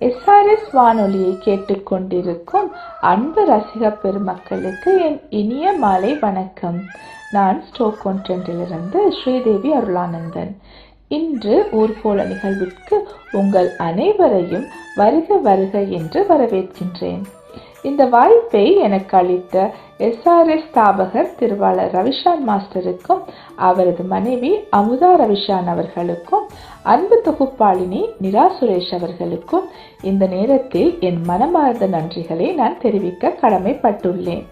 SRS வானொலியை கேட்டுக்கொண்டிருக்கும் அன்பு ரசிக பெருமக்களுக்கு என் இனிய மாலை வணக்கம். நான் ஸ்டோக் கொன்றிலிருந்து ஸ்ரீதேவி அருளானந்தன். இன்று ஊர்கோல நிகழ்விற்கு உங்கள் அனைவரையும் வருக வருக என்று வரவேற்கின்றேன். இந்த வாய்ப்பை எனக்கு அளித்த எஸ்ஆர்எஸ் ஸ்தாபகர் திருவாளர் ரவிஷான் மாஸ்டருக்கும் அவரது மனைவி அமுதா ரவிஷான் அவர்களுக்கும் அன்பு தொகுப்பாளினி நிரா சுரேஷ் அவர்களுக்கும் இந்த நேரத்தில் என் மனமார்ந்த நன்றிகளை நான் தெரிவிக்க கடமைப்பட்டுள்ளேன்.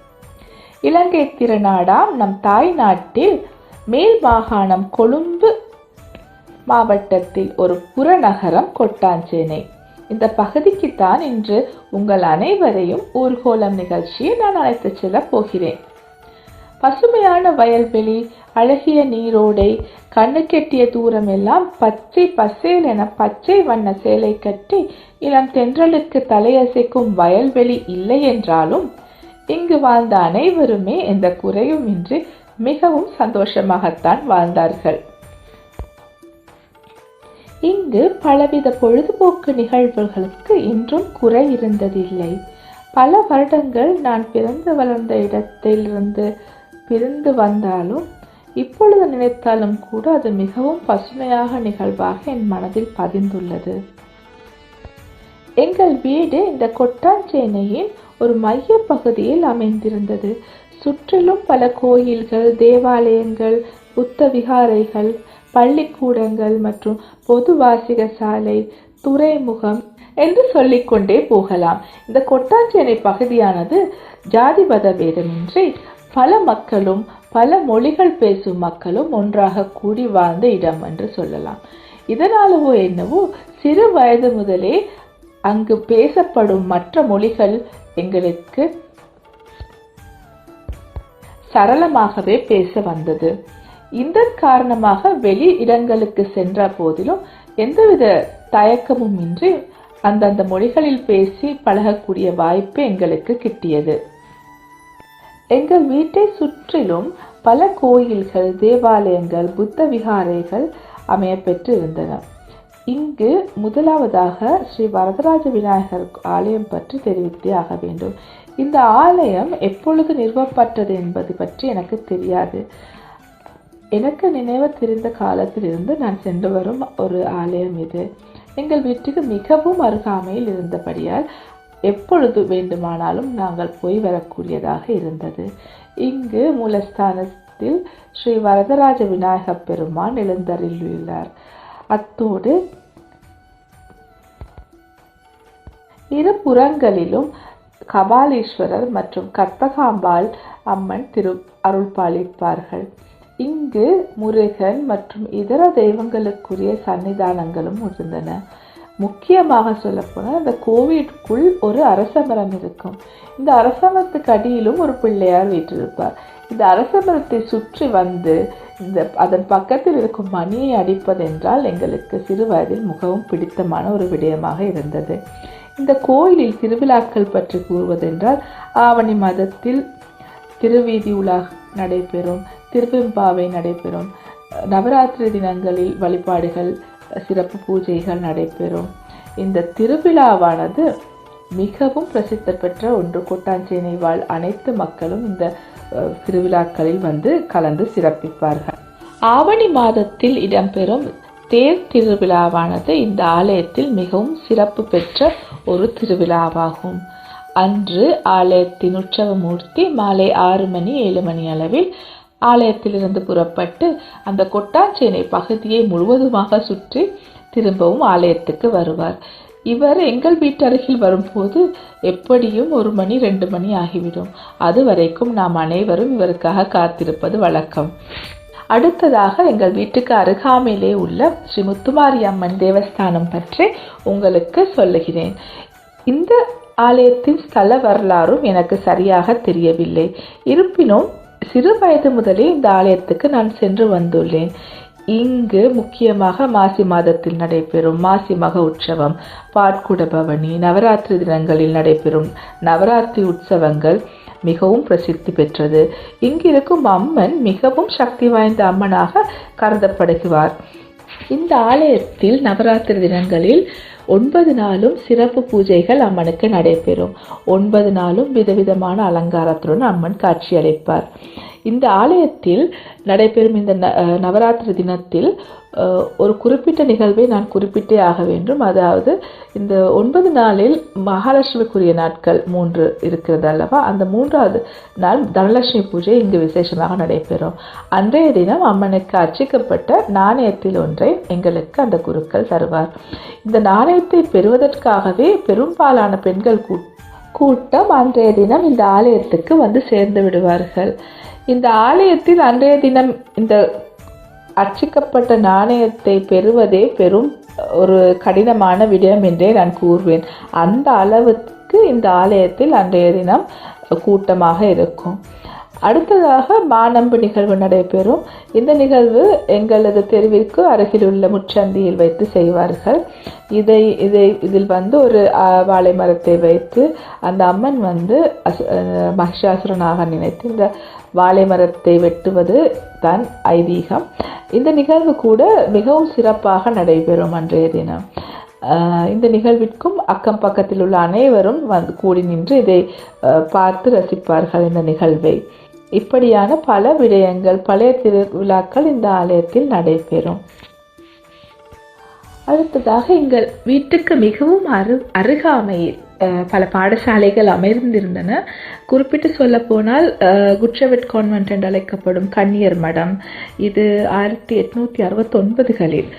இலங்கை திருநாடாம் நம் தாய் நாட்டில் மேல் மாகாணம் கொழும்பு மாவட்டத்தில் ஒரு புறநகரம் கொட்டாஞ்சேனை. இந்த பகுதிக்குத்தான் இன்று உங்கள் அனைவரையும் ஊர்கோலம் நிகழ்ச்சியை நான் அழைத்துச் செல்ல போகிறேன். பசுமையான வயல்வெளி அழகிய நீரோடை கண்ணுக்கெட்டிய தூரம் எல்லாம் பச்சை பசேல் என பச்சை வண்ண சேலை கட்டி இளம் தென்றலுக்கு தலையசைக்கும் வயல்வெளி இல்லை என்றாலும் இங்கு வாழ்ந்த அனைவருமே எந்த குறையும் இன்றி மிகவும் சந்தோஷமாகத்தான் வாழ்ந்தார்கள். இங்கு பலவித பொழுதுபோக்கு நிகழ்வுகளுக்கு இன்றும் குறை இருந்ததில்லை. பல வருடங்கள் நான் பிறந்து வளர்ந்த இடத்திலிருந்து பிரிந்து வந்தாலும் இப்பொழுது நினைத்தாலும் கூட அது மிகவும் பசுமையாக நிகழ்வாக என் மனதில் பதிந்துள்ளது. எங்கள் வீடு இந்த கொட்டாஞ்சேனையின் ஒரு மைய பகுதியில் அமைந்திருந்தது. சுற்றிலும் பல கோயில்கள் தேவாலயங்கள் புத்த விகாரைகள் பள்ளிக்கூடங்கள் மற்றும் பொது வாசிக சாலை துறைமுகம் என்று சொல்லிக்கொண்டே போகலாம். இந்த கொட்டாஞ்சேனை பகுதியானது ஜாதி மத பேதமின்றி பல மக்களும் பல மொழிகள் பேசும் மக்களும் ஒன்றாக கூடி வாழ்ந்த இடம் என்று சொல்லலாம். இதனாலவோ என்னவோ சிறு வயது முதலே அங்கு பேசப்படும் மற்ற மொழிகள் எங்களுக்கு சரளமாகவே பேச வந்தது. இந்த காரணமாக வெளி இடங்களுக்கு சென்ற போதிலும் எந்தவித தயக்கமும் இன்றி அந்தந்த மொழிகளில் பேசி பழகக்கூடிய வாய்ப்பு எங்களுக்கு கிட்டியது. எங்கள் வீட்டை சுற்றிலும் பல கோயில்கள் தேவாலயங்கள் புத்த விகாரைகள் அமையப்பெற்று இருந்தன இங்கு முதலாவதாக ஸ்ரீ வரதராஜ விநாயகர் ஆலயம் பற்றி தெரிவித்தே ஆக வேண்டும். இந்த ஆலயம் எப்பொழுது நிறுவப்பட்டது என்பது பற்றி எனக்கு தெரியாது. எனக்கு நினைவு தெரிந்த காலத்திலிருந்து நான் சென்று வரும் ஒரு ஆலயம் இது. எங்கள் வீட்டுக்கு மிகவும் அருகாமையில் இருந்தபடியால் எப்பொழுது வேண்டுமானாலும் நாங்கள் போய் வரக்கூடியதாக இருந்தது. இங்கு மூலஸ்தானத்தில் ஸ்ரீ வரதராஜ விநாயக பெருமான் எழுந்தருளியுள்ளார். அத்தோடு இரு புறங்களிலும் கபாலீஸ்வரர் மற்றும் கற்பகாம்பாள் அம்மன் திரு அருள் பாலிப்பார்கள் இங்கு முருகன் மற்றும் இதர தெய்வங்களுக்குரிய சன்னிதானங்களும் இருந்தன. முக்கியமாக சொல்லப்போனால் இந்த கோவிலுக்குள் ஒரு அரசமரம் இருக்கும். இந்த அரசமரத்துக்கு அடியிலும் ஒரு பிள்ளையார் வீற்றிருப்பார். இந்த அரசமரத்தை சுற்றி வந்து இந்த அதன் பக்கத்தில் இருக்கும் மணியை அடிப்பதென்றால் எங்களுக்கு சிறு வயதில் மிகவும் பிடித்தமான ஒரு விடயமாக இருந்தது. இந்த கோயிலில் திருவிழாக்கள் பற்றி கூறுவதென்றால் ஆவணி மாதத்தில் திருவீதி உலா நடைபெறும். திருவெம்பாவை நடைபெறும். நவராத்திரி தினங்களில் வழிபாடுகள் சிறப்பு பூஜைகள் நடைபெறும். இந்த திருவிழாவானது மிகவும் பிரசித்தி பெற்ற ஒன்று. கூட்டாஞ்சேனை வாழ் அனைத்து மக்களும் இந்த திருவிழாக்களில் வந்து கலந்து சிறப்பிப்பார்கள். ஆவணி மாதத்தில் இடம்பெறும் தேர் திருவிழாவானது இந்த ஆலயத்தில் மிகவும் சிறப்பு பெற்ற ஒரு திருவிழாவாகும். அன்று ஆலயத்தின் உற்சவ மூர்த்தி மாலை ஆறு மணி ஏழு மணி அளவில் ஆலயத்திலிருந்து புறப்பட்டு அந்த கொட்டாஞ்சேனை பகுதியை முழுவதுமாக சுற்றி திரும்பவும் ஆலயத்துக்கு வருவார். இவர் எங்கள் வீட்டு அருகில் வரும்போது எப்படியும் ஒரு மணி ரெண்டு மணி ஆகிவிடும். அது வரைக்கும் நாம் அனைவரும் இவருக்காக காத்திருப்பது வழக்கம். அடுத்ததாக எங்கள் வீட்டுக்கு அருகாமையிலே உள்ள ஸ்ரீ முத்துமாரி அம்மன் தேவஸ்தானம் பற்றி உங்களுக்கு சொல்லுகிறேன். இந்த ஆலயத்தின் ஸ்தல வரலாறும் எனக்கு சரியாக தெரியவில்லை. இருப்பினும் சிறு வயது முதலே இந்த ஆலயத்துக்கு நான் சென்று வந்துள்ளேன். இங்கு முக்கியமாக மாசி மாதத்தில் நடைபெறும் மாசி மக உற்சவம் பாட்குட பவனி நவராத்திரி தினங்களில் நடைபெறும் நவராத்திரி உற்சவங்கள் மிகவும் பிரசித்தி பெற்றது. இங்கிருக்கும் அம்மன் மிகவும் சக்தி வாய்ந்த அம்மனாக கருதப்படுகிறார். இந்த ஆலயத்தில் நவராத்திரி தினங்களில் ஒன்பது நாளும் சிறப்பு பூஜைகள் அம்மனுக்கு நடைபெறும். ஒன்பது நாளும் விதவிதமான அலங்காரத்துடன் அம்மன் காட்சியளிப்பார். இந்த ஆலயத்தில் நடைபெறும் இந்த ந- நவராத்திரி தினத்தில் ஒரு குறிப்பிட்ட நிகழ்வை நான் குறிப்பிட்டே ஆக வேண்டும். அதாவது இந்த ஒன்பது நாளில் மகாலட்சுமிக்குரிய நாட்கள் மூன்று இருக்கிறது அல்லவா? அந்த மூன்றாவது நாள் தனலட்சுமி பூஜை இங்கு விசேஷமாக நடைபெறும். அன்றைய தினம் அம்மனுக்கு அர்ச்சிக்கப்பட்ட நாணயத்தில் ஒன்றை எங்களுக்கு அந்த குருக்கள் தருவார். இந்த நாணயத்தை பெறுவதற்காகவே பெரும்பாலான பெண்கள் கூ- கூட்டம் அன்றைய தினம் இந்த ஆலயத்துக்கு வந்து சேர்ந்து விடுவார்கள். இந்த ஆலயத்தில் அன்றைய தினம் இந்த அர்ச்சிக்கப்பட்ட நாணயத்தை பெறுவதே பெரும் ஒரு கடினமான விடயம் என்றே நான் கூறுவேன். அந்த அளவுக்கு இந்த ஆலயத்தில் அன்றைய தினம் கூட்டமாக இருக்கும். அடுத்ததாக மானம்பு நிகழ்வு நடைபெறும். இந்த நிகழ்வு எங்களது தெருவிற்கு அருகிலுள்ள முச்சந்தியில் வைத்து செய்வார்கள். இதை இதை இதில் வந்து ஒரு வாழை மரத்தை வைத்து அந்த அம்மன் வந்து மகிஷாசுரனாக நினைத்து இந்த வாழை மரத்தை வெட்டுவது தான் ஐதீகம். இந்த நிகழ்வு கூட மிகவும் சிறப்பாக நடைபெறும் அன்றைய தினம். இந்த நிகழ்விற்கும் அக்கம் பக்கத்தில் உள்ள அனைவரும் வந்து கூடி நின்று இதை பார்த்து ரசிப்பார்கள் இந்த நிகழ்வை. இப்படியான பல விடயங்கள் பழைய திருவிழாக்கள் இந்த ஆலயத்தில் நடைபெறும். அடுத்ததாக எங்கள் வீட்டுக்கு மிகவும் அரு அருகாமையில் பல பாடசாலைகள் அமைந்திருந்தன. குறிப்பிட்டு சொல்ல போனால் குட்ரவெட் கான்வென்ட் என்று அழைக்கப்படும் கன்னியர் மடம். இது ஆயிரத்தி எட்நூத்தி அறுபத்தொன்பதுகளில்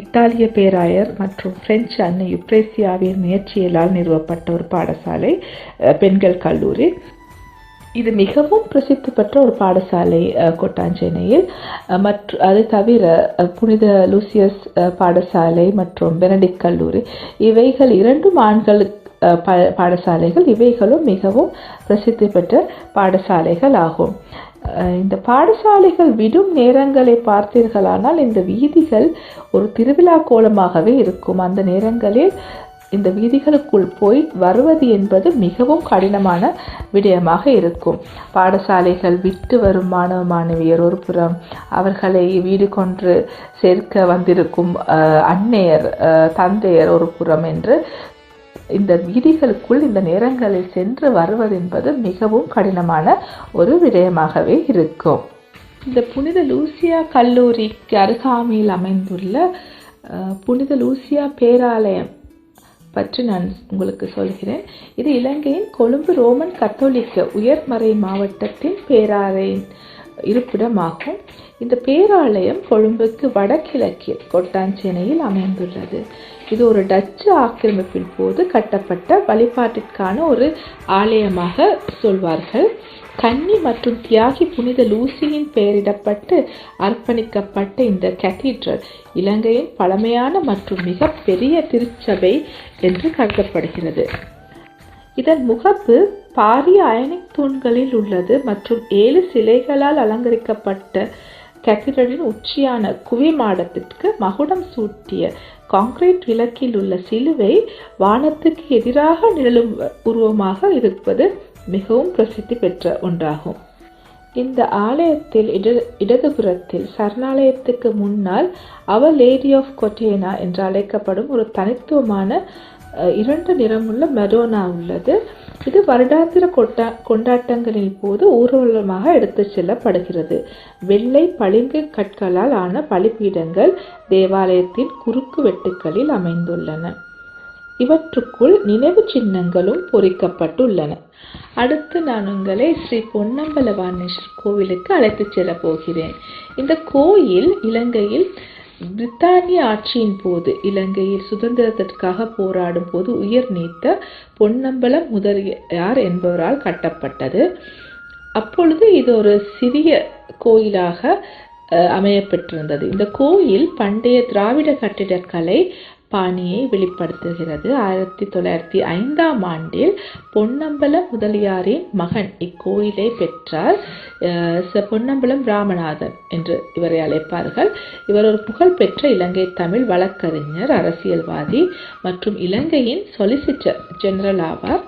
இத்தாலிய பேராயர் மற்றும் பிரெஞ்சு அன்னை யுப்ரேசியாவின் முயற்சியிலால் நிறுவப்பட்ட ஒரு பாடசாலை பெண்கள் கல்லூரி. இது மிகவும் பிரசித்தி பெற்ற ஒரு பாடசாலை கொட்டாஞ்சேனையில். மற்ற அது தவிர புனித லூசியஸ் பாடசாலை மற்றும் பெனடிக் கல்லூரி இவைகள் இரண்டும் ஆண்களுக்கு பாடசாலைகள். இவைகளும் மிகவும் பிரசித்தி பெற்ற பாடசாலைகள் ஆகும். இந்த பாடசாலைகள் விடும் நேரங்களை பார்த்தீர்களானால் இந்த வீதிகள் ஒரு திருவிழா கோலமாகவே இருக்கும். அந்த நேரங்களில் இந்த வீதிகளுக்குள் போய் வருவது என்பது மிகவும் கடினமான விடயமாக இருக்கும். பாடசாலைகள் விட்டு வரும் மாணவ மாணவியர் ஒரு புறம் அவர்களை வீடு கொன்று சேர்க்க வந்திருக்கும் அன்னையர் தந்தையர் ஒரு புறம் என்று இந்த வீதிகளுக்குள் இந்த நேரங்களில் சென்று வருவது என்பது மிகவும் கடினமான ஒரு விடயமாகவே இருக்கும். இந்த புனித லூசியா கல்லூரிக்கு அருகாமையில் அமைந்துள்ள புனித லூசியா பேராலயம் பற்றி நான் உங்களுக்கு சொல்கிறேன். இது இலங்கையின் கொழும்பு ரோமன் கத்தோலிக்க உயர்மறை மாவட்டத்தின் பேராலயின் இருப்பிடமாகும். இந்த பேராலயம் கொழும்புக்கு வடகிழக்கில் கொட்டாஞ்சேனையில் அமைந்துள்ளது. இது ஒரு டச்சு ஆக்கிரமிப்பின் போது கட்டப்பட்ட வழிபாட்டிற்கான ஒரு ஆலயமாக சொல்வார்கள். கன்னி மற்றும் தியாகி புனித லூசியின் பெயரிடப்பட்டு அர்ப்பணிக்கப்பட்ட இந்த கேத்தீட்ரல் இலங்கையின் பழமையான மற்றும் மிக பெரிய திருச்சபை என்று கருதப்படுகிறது. இதன் முகப்பு பாரிய அயனிக் தூண்களில் உள்ளது மற்றும் ஏழு சிலைகளால் அலங்கரிக்கப்பட்ட கேத்தீட்ரலின் உச்சியான குவி மாடத்திற்கு மகுடம் சூட்டிய கான்கிரீட் விளக்கில் உள்ள சிலுவை வானத்துக்கு எதிராக நிழலும் உருவமாக இருப்பது மிகவும் பிரசித்தி பெற்ற ஒன்றாகும். இந்த ஆலயத்தில் இட இடதுபுறத்தில் சரணாலயத்துக்கு முன்னால் அவர் லேடி ஆஃப் கொட்டேனா என்று அழைக்கப்படும் ஒரு தனித்துவமான இரண்டு நிறமுள்ள மெடோனா உள்ளது. இது வருடாந்திர கொட்டா கொண்டாட்டங்களின் போது ஊர்வலமாக எடுத்துச் செல்லப்படுகிறது. வெள்ளை பளிங்கு கற்களால் ஆன பலிபீடங்கள் தேவாலயத்தின் குறுக்கு வெட்டுக்களில் அமைந்துள்ளன. இவற்றுக்குள் நினைவு சின்னங்களும் பொறிக்கப்பட்டுள்ளன. அடுத்து நான் உங்களை ஸ்ரீ பொன்னம்பலவாணேஸ்வர் கோவிலுக்கு அழைத்துச் செல்ல போகிறேன். இந்த கோயில் இலங்கையில் பிரித்தானிய ஆட்சியின் போது இலங்கையில் சுதந்திரத்திற்காக போராடும் போது உயிர் நீத்த பொன்னம்பலம் முதலியார் என்பவரால் கட்டப்பட்டது. அப்பொழுது இது ஒரு சிறிய கோயிலாக அஹ், அமையப்பெற்றிருந்தது. இந்த கோயில் பண்டைய திராவிட கட்டிடக்கலை பாணியை வெளிப்படுத்துகிறது. ஆயிரத்தி தொள்ளாயிரத்தி ஐந்தாம் ஆண்டில் பொன்னம்பலம் முதலியாரின் மகன் இக்கோயிலை பெற்றார். ச- பொன்னம்பலம் ராமநாதன் என்று இவரை அழைப்பார்கள். இவர் ஒரு புகழ்பெற்ற இலங்கை தமிழ் வழக்கறிஞர் அரசியல்வாதி மற்றும் இலங்கையின் சொலிசிட்டர் ஜெனரல் ஆவார்.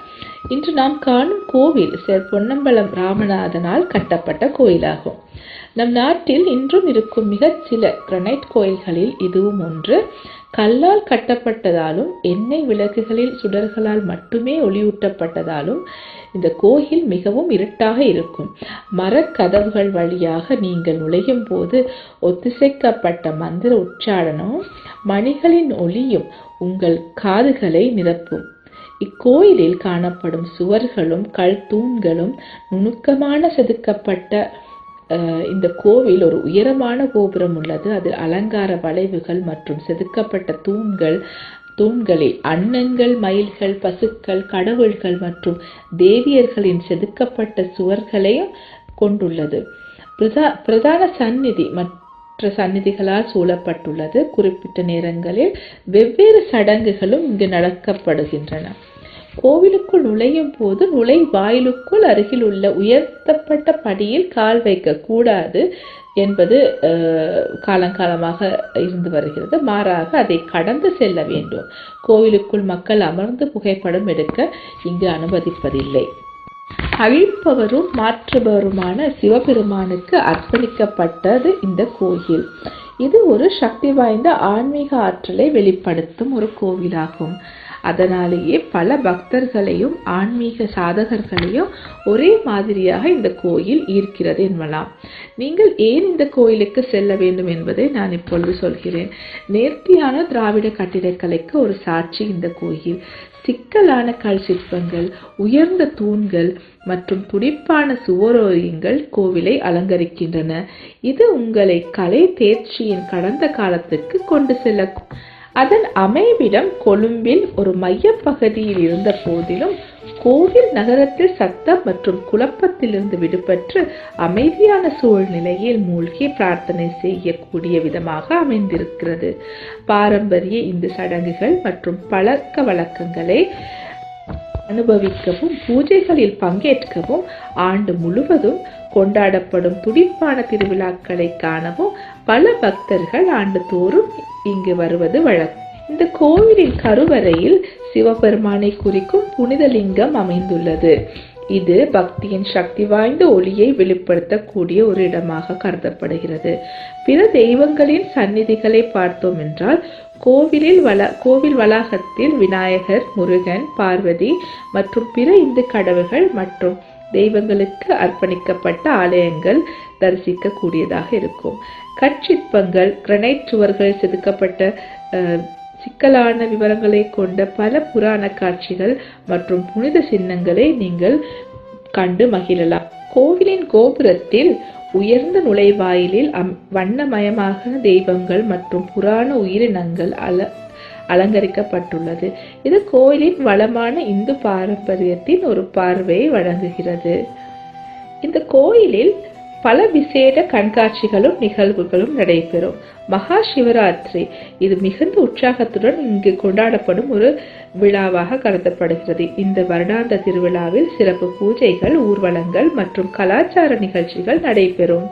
இன்று நாம் காணும் கோவில் சேர் பொன்னம்பலம் ராமநாதனால் கட்டப்பட்ட கோயிலாகும். நம் நாட்டில் இன்றும் இருக்கும் மிகச் சில கிரனைட் கோயில்களில் இதுவும் ஒன்று. கல்லால் கட்டப்பட்டதாலும் எண்ணெய் விளக்குகளில் சுடர்களால் மட்டுமே ஒளியூட்டப்பட்டதாலும் இந்த கோயில் மிகவும் இருட்டாக இருக்கும். மரக்கதவுகள் வழியாக நீங்கள் நுழையும் போது ஒத்திசைக்கப்பட்ட மந்திர உச்சாரணமும் மணிகளின் ஒளியும் உங்கள் காதுகளை நிரப்பும். இக்கோயிலில் காணப்படும் சுவர்களும் கல் தூண்களும் நுணுக்கமான செதுக்கப்பட்ட இந்த கோவில் ஒரு உயரமான கோபுரம் உள்ளது. அதில் அலங்கார வளைவுகள் மற்றும் செதுக்கப்பட்ட தூண்கள் தூண்களில் அன்னங்கள் மயில்கள் பசுக்கள் கடவுள்கள் மற்றும் தேவியர்களின் செதுக்கப்பட்ட சுவர்களையும் கொண்டுள்ளது. பிரதா பிரதான சந்நிதி மற்ற சந்நிதிகளால் சூழப்பட்டுள்ளது. குறிப்பிட்ட நேரங்களில் வெவ்வேறு சடங்குகளும் இங்கு நடக்கப்படுகின்றன. கோவிலுக்குள் நுழையும் போது நுழைவாயிலுக்குள் அருகில் உள்ள உயர்த்தப்பட்ட படியில் கால் வைக்கக்கூடாது என்பது காலங்காலமாக இருந்து வருகிறது. மாறாக அதை கடந்து செல்ல வேண்டும். கோவிலுக்குள் மக்கள் அமர்ந்து புகைப்படம் எடுக்க இங்கு அனுமதிப்பதில்லை. அழிப்பவரும் மாற்றுபவருமான சிவபெருமானுக்கு அர்ப்பணிக்கப்பட்டது இந்த கோயில். இது ஒரு சக்தி வாய்ந்த ஆன்மீக ஆற்றலை வெளிப்படுத்தும் ஒரு கோவிலாகும். அதனாலேயே பல பக்தர்களையும் ஆன்மீக சாதகர்களையும் ஒரே மாதிரியாக இந்த கோயில் ஈர்க்கிறது என்பலாம். நீங்கள் ஏன் இந்த கோயிலுக்கு செல்ல வேண்டும் என்பதை நான் இப்பொழுது சொல்கிறேன். நேர்த்தியான திராவிட கட்டிடக்கலைக்கு ஒரு சாட்சி இந்த கோயில். சிக்கலான கல் சிற்பங்கள் உயர்ந்த தூண்கள் மற்றும் துடிப்பான சுவரோயங்கள் கோவிலை அலங்கரிக்கின்றன. இது உங்களை கலை தேர்ச்சியின் கடந்த காலத்துக்கு கொண்டு செல்ல அதன் அமைவிடம் கொழும்பில் ஒரு மையப்பகுதியில் இருந்த போதிலும் கோவில் நகரத்தில் சத்தம் மற்றும் குழப்பத்திலிருந்து விடுபட்டு அமைதியான சூழ்நிலையில் மூழ்கி பிரார்த்தனை செய்யக்கூடிய விதமாக அமைந்திருக்கிறது. பாரம்பரிய இந்து சடங்குகள் மற்றும் பழக்க வழக்கங்களை அனுபவிக்கவும் பூஜைகளில் பங்கேற்கவும் ஆண்டு முழுவதும் கொண்டாடப்படும் துடிப்பான திருவிழாக்களை காணவும் பல பக்தர்கள் ஆண்டுதோறும் இங்கு வருவது வழக்கம். இந்த கோவிலின் கருவறையில் சிவபெருமானை குறிக்கும் புனித லிங்கம் அமைந்துள்ளது. இது பக்தியின் சக்தி வாய்ந்த ஒளியை வெளிப்படுத்தக்கூடிய ஒரு இடமாக கருதப்படுகிறது. பிற தெய்வங்களின் சந்நிதிகளை பார்த்தோம் என்றால் கோவிலில் வள கோவில் வளாகத்தில் விநாயகர் முருகன் பார்வதி மற்றும் பிற இந்து கடவுள்கள் மற்றும் தெய்வங்களுக்கு அர்ப்பணிக்கப்பட்ட ஆலயங்கள் தரிசிக்க கூடியதாக இருக்கும். கற்சிற்பங்கள் கிரனைட் சுவர்கள் செதுக்கப்பட்ட சிக்கலான விவரங்களை கொண்ட பல புராண காட்சிகள் மற்றும் புனித சின்னங்களை நீங்கள் கண்டு மகிழலாம். கோவிலின் கோபுரத்தில் உயர்ந்த நுழைவாயிலில் அம் வண்ணமயமாக தெய்வங்கள் மற்றும் புராண உயிரினங்கள் அல அலங்கரிக்கப்பட்டுள்ளது. இது கோயிலின் வளமான இந்து பாரம்பரியத்தின் ஒரு பார்வையை வழங்குகிறது. இந்த கோயிலில் பல விசேட கண்காட்சிகளும் நிகழ்வுகளும் நடைபெறும். மகா சிவராத்திரி இது மிகுந்த உற்சாகத்துடன் இங்கு கொண்டாடப்படும் ஒரு விழாவாக கருதப்படுகிறது. இந்த வருடாந்த திருவிழாவில் சிறப்பு பூஜைகள் ஊர்வலங்கள் மற்றும் கலாச்சார நிகழ்ச்சிகள் நடைபெறும்.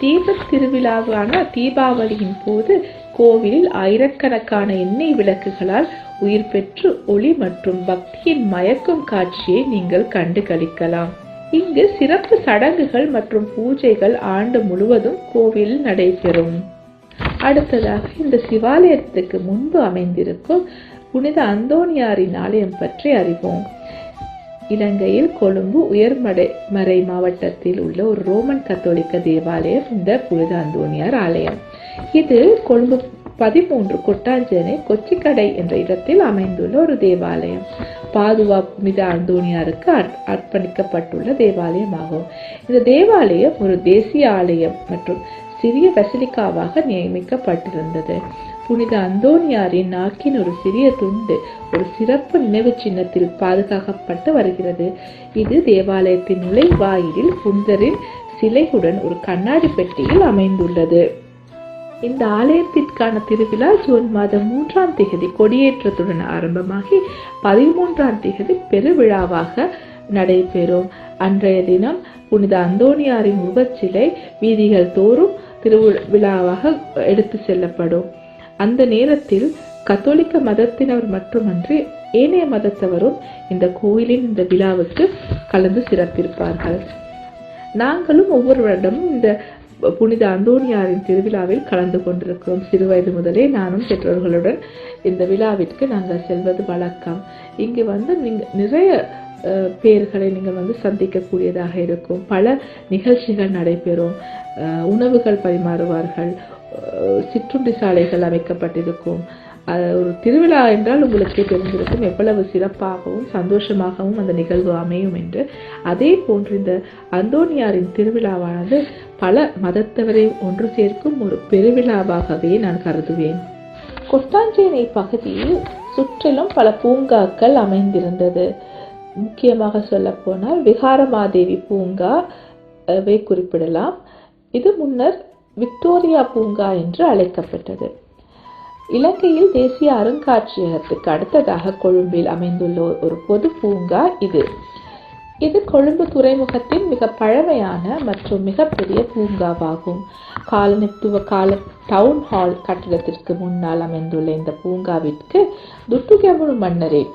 தீபத் திருவிழாவான தீபாவளியின் போது கோவிலில் ஆயிரக்கணக்கான எண்ணெய் விளக்குகளால் உயிர் பெற்று ஒளி மற்றும் பக்தியின் மயக்கும் காட்சியை நீங்கள் கண்டு களிக்கலாம். இங்கு சிறப்பு சடங்குகள் மற்றும் பூஜைகள் ஆண்டு முழுவதும் கோவிலில் நடைபெறும். அடுத்ததாக இந்த சிவாலயத்துக்கு முன்பு அமைந்திருக்கும் புனித அந்தோணியாரின் ஆலயம் பற்றி அறிவோம். இலங்கையில் கொழும்பு உயர்மடை மறை மாவட்டத்தில் உள்ள ஒரு ரோமன் கத்தோலிக்க தேவாலயம் இந்த புனித அந்தோணியார் ஆலயம். இது கொழும்பு பதிமூன்று கொட்டாஞ்சேனை கொச்சிக்கடை என்ற இடத்தில் அமைந்துள்ள ஒரு தேவாலயம். பாதுவா புனித அந்தோனியாருக்கு அர்ப்பணிக்கப்பட்டுள்ள தேவாலயமாகும். இந்த தேவாலயம் ஒரு தேசிய ஆலயம் மற்றும் சிறிய பசிலிக்காவாக நியமிக்கப்பட்டிருந்தது. புனித அந்தோனியாரின் நாக்கின் ஒரு சிறிய துண்டு ஒரு சிறப்பு நினைவு சின்னத்தில் பாதுகாக்கப்பட்டு வருகிறது. இது தேவாலயத்தின் நுழைவாயிலில் புனிதரின் சிலையுடன் ஒரு கண்ணாடி பெட்டியில் அமைந்துள்ளது. இந்த ஆலயத்திற்கான திருவிழா ஜூன் மாதம் மூன்றாம் தேதி கொடியேற்றத்துடன் ஆரம்பமாகி பதிமூன்றாம் தேதி பெருவிழாவாக நடைபெறும். அன்றைய தினம் புனித அந்தோணியாரின் உபச்சிலை வீதிகள் தோறும் திருவிழாவாக எடுத்து செல்லப்படும். அந்த நேரத்தில் கத்தோலிக்க மதத்தினர் மட்டுமன்றி ஏனைய மதத்தவரும் இந்த கோயிலின் இந்த விழாவுக்கு கலந்து சிறப்பிருப்பார்கள் நாங்களும் ஒவ்வொரு வருடமும் இந்த புனித அந்தோனியாரின் திருவிழாவில் கலந்து கொண்டிருக்கிறோம். சிறுவயது முதலே நானும் பெற்றோர்களுடன் இந்த விழாவிற்கு நாங்கள் செல்வது வழக்கம். இங்கு வந்து நீங்கள் நிறைய பேர்களை நீங்கள் வந்து சந்திக்கக்கூடியதாக இருக்கும். பல நிகழ்ச்சிகள் நடைபெறும். உணவுகள் பரிமாறுவார்கள். சிற்றுண்டி சாலைகள் அமைக்கப்பட்டிருக்கும். ஒரு திருவிழா என்றால் உங்களுக்கு தெரிந்திருக்கும் எவ்வளவு சிறப்பாகவும் சந்தோஷமாகவும் அந்த நிகழ்வு அமையும் என்று. அதே போன்று இந்த அந்தோனியாரின் திருவிழாவானது பல மதத்தவரை ஒன்று சேர்க்கும் ஒரு பெருவிழாவாகவே நான் கருதுவேன். கொட்டாஞ்சேனை பகுதியில் சுற்றிலும் பல பூங்காக்கள் அமைந்திருந்தது. முக்கியமாக சொல்லப்போனால் விகாரமாதேவி பூங்கா வை குறிப்பிடலாம். இது முன்னர் விக்டோரியா பூங்கா என்று அழைக்கப்பட்டது. இலங்கையில் தேசிய அருங்காட்சியகத்துக்கு அடுத்ததாக கொழும்பில் அமைந்துள்ள ஒரு- பொது பூங்கா இது. இது கொழும்பு துறைமுகத்தின் மிக பழமையான மற்றும் மிகப்பெரிய பூங்காவாகும். காலனித்துவ கால டவுன் ஹால் கட்டிடத்திற்கு முன்னால் அமைந்துள்ள இந்த பூங்காவிற்கு துட்டுகெமுரு மன்னரின்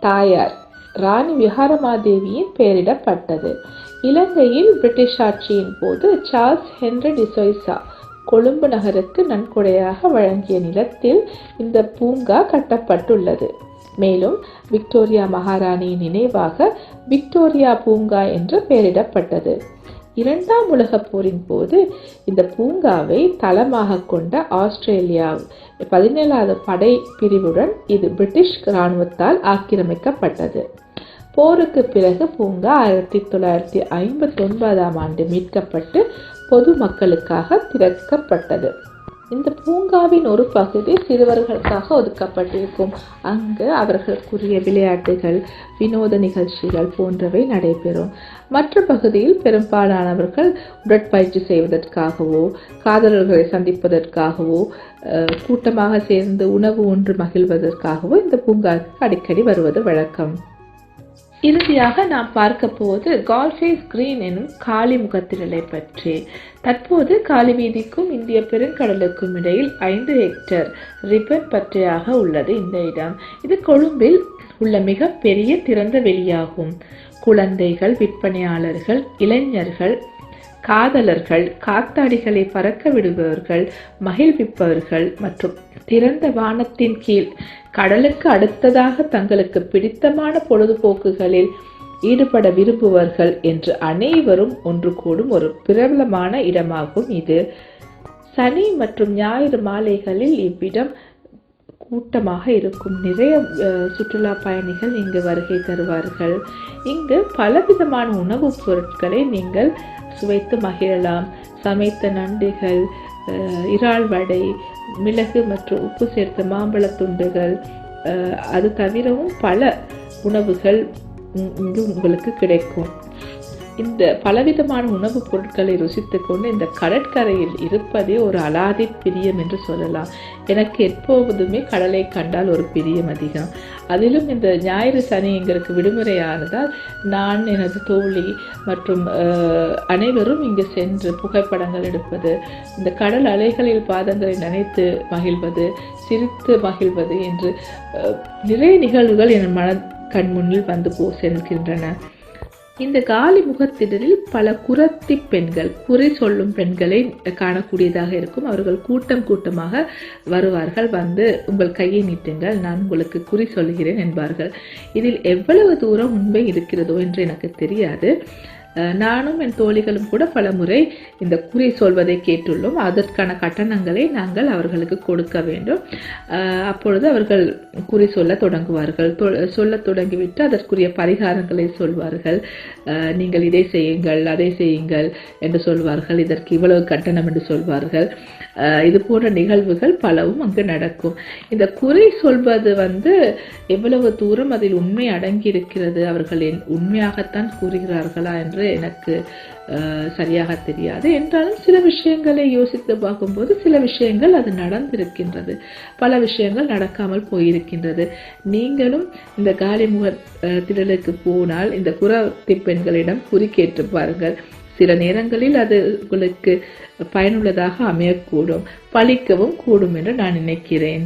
தாயார் ராணி விஹாரமாதேவியின் பெயரிடப்பட்டது. இலங்கையில் பிரிட்டிஷ் ஆட்சியின் போது சார்ல்ஸ் ஹென்ரி டிசோய்சா கொழும்பு நகருக்கு நன்கொடையாக வழங்கிய நிலத்தில் இந்த பூங்கா கட்டப்பட்டுள்ளது. மேலும் விக்டோரியா மகாராணியின் நினைவாக விக்டோரியா பூங்கா என்று பெயரிடப்பட்டது. இரண்டாம் உலகப் போரின் போது இந்த பூங்காவை தளமாக கொண்ட ஆஸ்திரேலியா பதினேழாவது படை பிரிவுடன் இது பிரிட்டிஷ் இராணுவத்தால் ஆக்கிரமிக்கப்பட்டது. போருக்கு பிறகு பூங்கா ஆயிரத்தி தொள்ளாயிரத்தி ஐம்பத்தி ஒன்பதாம் ஆண்டு மீட்கப்பட்டு பொது மக்களுக்காக திறக்கப்பட்டது. இந்த பூங்காவின் ஒரு பகுதி சிறுவர்களுக்காக ஒதுக்கப்பட்டிருக்கும். அங்கு அவர்களுக்குரிய விளையாட்டுகள் வினோத நிகழ்ச்சிகள் போன்றவை நடைபெறும். மற்ற பகுதியில் பெரும்பாலானவர்கள் உடற்பயிற்சி செய்வதற்காகவோ காதலர்களை சந்திப்பதற்காகவோ கூட்டமாக சேர்ந்து உணவு ஒன்று மகிழ்வதற்காகவோ இந்த பூங்காவுக்கு அடிக்கடி வருவது வழக்கம். இறுதியாக நாம் பார்க்க போவது கால்ஃபேஸ் கிரீன் எனும் காளி முகத்திரலை பற்றி. தற்போது காளி வீதிக்கும் இந்திய பெருங்கடலுக்கும் இடையில் ஐந்து ஹெக்டேர் ரிப்பன் பற்றையாக உள்ளது இந்த இடம். இது கொழும்பில் உள்ள மிக பெரிய திறந்த வெளியாகும். குழந்தைகள் விற்பனையாளர்கள் இளைஞர்கள் காதலர்கள் காத்தாடிகளை பறக்க விடுபவர்கள் மகிழ்விப்பவர்கள் மற்றும் திறந்த வானத்தின் கீழ் கடலுக்கு அடுத்ததாக தங்களுக்கு பிடித்தமான பொழுதுபோக்குகளில் ஈடுபட விரும்புவர்கள் என்று அனைவரும் ஒன்று கூடும் ஒரு பிரபலமான இடமாகும் இது. சனி மற்றும் ஞாயிறு மாலைகளில் இவ்விடம் கூட்டமாக இருக்கும். நிறைய சுற்றுலா பயணிகள் இங்கு வருகை தருவார்கள். இங்கு பலவிதமான உணவுப் பொருட்களை நீங்கள் சுவைத்து மகிழலாம். சமைத்த நண்டுகள் இறால் வடை மிளகு மற்றும் உப்பு சேர்த்த மாம்பழத்துண்டுகள் அது தவிரவும் பல உணவுகள் இங்கு உங்களுக்கு கிடைக்கும். இந்த பலவிதமான உணவுப் பொருட்களை ருசித்து கொண்டு இந்த கடற்கரையில் இருப்பதே ஒரு அலாதி பிரியம் என்று சொல்லலாம். எனக்கு எப்போதுமே கடலை கண்டால் ஒரு பிரியம் அதிகம். அதிலும் இந்த ஞாயிறு சனி எங்களுக்கு விடுமுறையானதால் நான் எனது தோழி மற்றும் அனைவரும் இங்கு சென்று புகைப்படங்கள் எடுப்பது இந்த கடல் அலைகளில் பாதங்களை நனைத்து மகிழ்வது சிரித்து மகிழ்வது என்று நிறைய நிகழ்வுகள் என் மன கண் முன்னில் வந்து போ செல்கின்றன. இந்த காலி முகத்திடலில் பல குரத்தி பெண்கள் குறை சொல்லும் பெண்களை காணக்கூடியதாக இருக்கும். அவர்கள் கூட்டம் கூட்டமாக வருவார்கள். வந்து உங்கள் கையை நீட்டுங்கள் நான் உங்களுக்கு குறி சொல்கிறேன் என்பார்கள். இதில் எவ்வளவு தூரம் உண்மை இருக்கிறதோ என்று எனக்கு தெரியாது. நானும் என் தோழிகளும் கூட பல முறை இந்த குறி சொல்வதை கேட்டுள்ளோம். அதற்கான கட்டணங்களை நாங்கள் அவர்களுக்கு கொடுக்க வேண்டும். அப்பொழுது அவர்கள் குறி சொல்ல தொடங்குவார்கள். தொ- தொடங்கிவிட்டு அதற்குரிய பரிகாரங்களை சொல்வார்கள். நீங்கள் இதை செய்யுங்கள் அதை செய்யுங்கள் என்று சொல்வார்கள். இதற்கு இவ்வளவு கட்டணம் என்று சொல்வார்கள். இது போன்ற நிகழ்வுகள் பலவும் அங்கு நடக்கும். இந்த குறி சொல்வது வந்து எவ்வளவு தூரம் அதில் உண்மை அடங்கி இருக்கிறது அவர்கள் என் உண்மையாகத்தான் கூறுகிறார்களா என்று என்று எனக்கு சரியாக தெரியாது. என்றாலும் சில விஷயங்களை யோசித்து பார்க்கும்போது சில விஷயங்கள் அது நடந்திருக்கின்றது. பல விஷயங்கள் நடக்காமல் போயிருக்கின்றது. நீங்களும் இந்த காலிமுக திடலுக்கு போனால் இந்த குரத்தி பெண்களிடம் குறி கேட்டு பாருங்கள். சில நேரங்களில் அது உங்களுக்கு பயனுள்ளதாக அமையக்கூடும். பழிக்கவும் கூடும் என்று நான் நினைக்கிறேன்.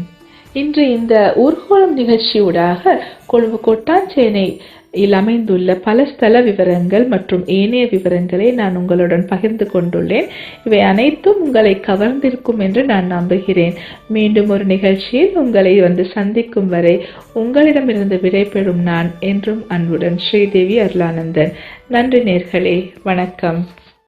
இன்று இந்த ஊர்கோளம் நிகழ்ச்சியூடாக கொழும்பு கொட்டாஞ்சேனை இல் அமைந்துள்ள பல ஸ்தல விவரங்கள் மற்றும் ஏனைய விவரங்களை நான் உங்களுடன் பகிர்ந்து கொண்டுள்ளேன். இவை அனைத்தும் உங்களை கவர்ந்திருக்கும் என்று நான் நம்புகிறேன். மீண்டும் ஒரு நிகழ்ச்சியில் உங்களை வந்து சந்திக்கும் வரை உங்களிடமிருந்து விடைபெறும் நான் என்றும் அன்புடன் ஸ்ரீதேவி அருளானந்தன். நன்றி நேர்களே வணக்கம்.